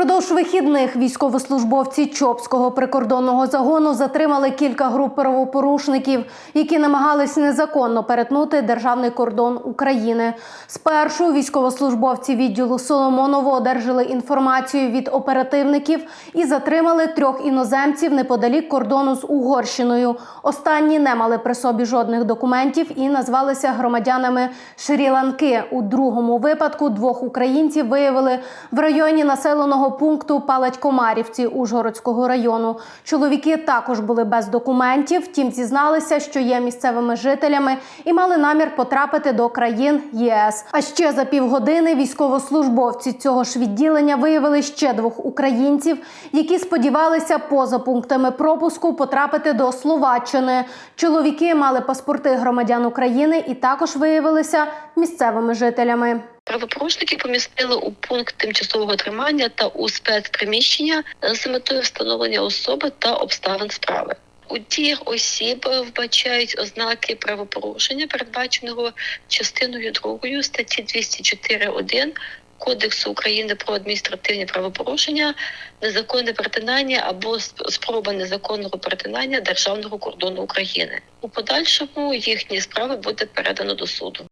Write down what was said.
Впродовж вихідних військовослужбовці Чопського прикордонного загону затримали кілька груп правопорушників, які намагались незаконно перетнути державний кордон України. Спершу військовослужбовці відділу Соломоново одержали інформацію від оперативників і затримали трьох іноземців неподалік кордону з Угорщиною. Останні не мали при собі жодних документів і назвалися громадянами Шрі-Ланки. У другому випадку двох українців виявили в районі населеного пункту Палать-Комарівці Ужгородського району. Чоловіки також були без документів, втім зізналися, що є місцевими жителями і мали намір потрапити до країн ЄС. А ще за півгодини військовослужбовці цього ж відділення виявили ще двох українців, які сподівалися поза пунктами пропуску потрапити до Словаччини. Чоловіки мали паспорти громадян України і також виявилися місцевими жителями. Правопорушники помістили у пункт тимчасового тримання та у спецприміщення з метою встановлення особи та обставин справи. У діях осіб вбачають ознаки правопорушення, передбаченого частиною 2 статті 204.1 Кодексу України про адміністративні правопорушення, незаконне перетинання або спроба незаконного перетинання державного кордону України. У подальшому їхні справи буде передано до суду.